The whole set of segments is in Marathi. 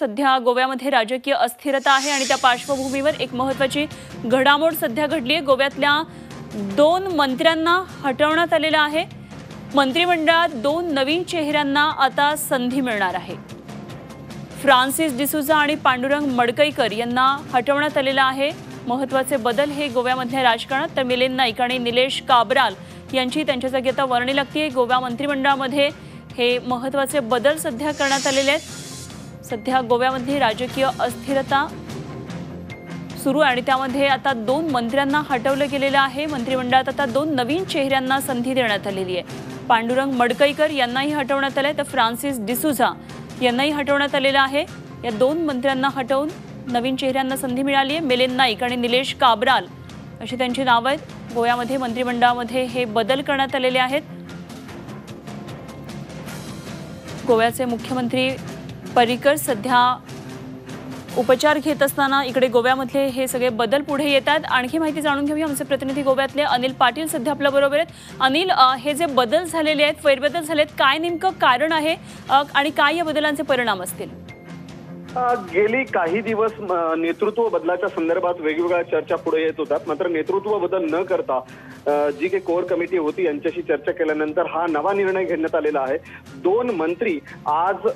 सध्या गोव्यामध्ये राजकीय अस्थिरता आहे आणि त्या पार्श्वभूमीवर एक महत्वाची घडामोड सध्या घडली आहे. गोव्यातल्या दोन मंत्र्यांना हटवण्यात आलेलं आहे. मंत्रिमंडळात दोन नवीन चेहऱ्यांना आता संधी मिळणार आहे. फ्रान्सिस डिसुजा आणि पांडुरंग मडकईकर यांना हटवण्यात आलेलं आहे. महत्त्वाचे बदल हे गोव्यामधल्या राजकारणात तर मिलिंद नाईक आणि निलेश काबराल यांची त्यांच्या जागी आता वर्णी लागते गोवा मंत्रिमंडळामध्ये हे महत्त्वाचे बदल सध्या करण्यात आलेले आहेत. सध्या गोव्यामध्ये राजकीय अस्थिरता सुरू आहे आणि त्यामध्ये आता दोन मंत्र्यांना हटवलं गेलेलं आहे. मंत्रिमंडळात आता दोन नवीन चेहऱ्यांना संधी देण्यात आलेली आहे. पांडुरंग मडकईकर यांनाही हटवण्यात आलंय तर फ्रान्सिस डिसुझा यांनाही हटवण्यात आलेलं आहे. या दोन मंत्र्यांना हटवून नवीन चेहऱ्यांना संधी मिळाली आहे. मिलिंद नाईक आणि निलेश काबराल अशी त्यांची नावं आहेत. गोव्यामध्ये मंत्रिमंडळामध्ये हे बदल करण्यात आलेले आहेत. गोव्याचे मुख्यमंत्री पर्रिकर सध्या उपचार घेत असताना इकडे गोव्यामधले हे सगळे बदल पुढे येत आहेत. आणखी माहिती जाणून घेऊया आमचे प्रतिनिधी गोव्यातले. अनिल पाटील सध्या आपल्या बरोबर आहेत. अनिल हे जे बदल झालेले आहेत फेरबदल झालेत काय नेमकं कारण आहे आणि काय या बदलांचे परिणाम असतील? गेली काही दिवस नेतृत्व बदलाच्या संदर्भात वेगवेगळ्या चर्चा पुढे येत होतात. मात्र नेतृत्व बदल न करता जी काही कोर कमिटी होती यांच्याशी चर्चा केल्यानंतर हा नवा निर्णय घेण्यात आलेला आहे. दोन मंत्री आज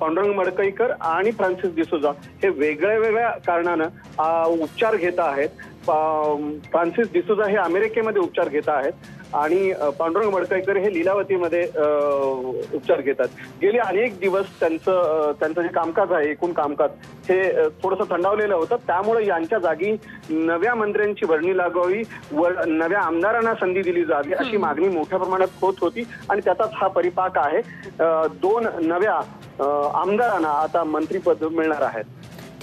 पांडुरंग मडकईकर आणि फ्रान्सिस डिसोजा हे वेगळ्या वेगळ्या कारणानं उपचार घेत आहेत. फ्रान्सिस डिसोजा हे अमेरिकेमध्ये उपचार घेत आहेत आणि पांडुरंग मडकईकर हे लीलावतीमध्ये उपचार घेतात गेले अनेक दिवस त्यांचं त्यांचं जे कामकाज आहे एकूण कामकाज हे थोडंसं थंडावलेलं होतं. त्यामुळे यांच्या जागी नव्या मंत्र्यांची वर्णी लागावी व नव्या आमदारांना संधी दिली जावी अशी मागणी मोठ्या प्रमाणात होत होती. आणि त्याचाच हा परिपाक आहे दोन नव्या आमदारांना आता मंत्रीपद मिळणार आहेत.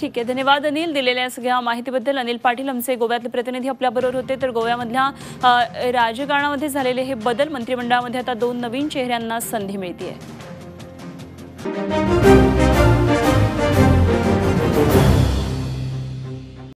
ठीक आहे. धन्यवाद अनिल दिलेल्या सगळ्या माहितीबद्दल. अनिल पाटील आमचे गोव्यातले प्रतिनिधी आपल्याबरोबर होते. तर गोव्यामधल्या राजकारणामध्ये झालेले हे बदल मंत्रिमंडळामध्ये आता दोन नवीन चेहऱ्यांना संधी मिळते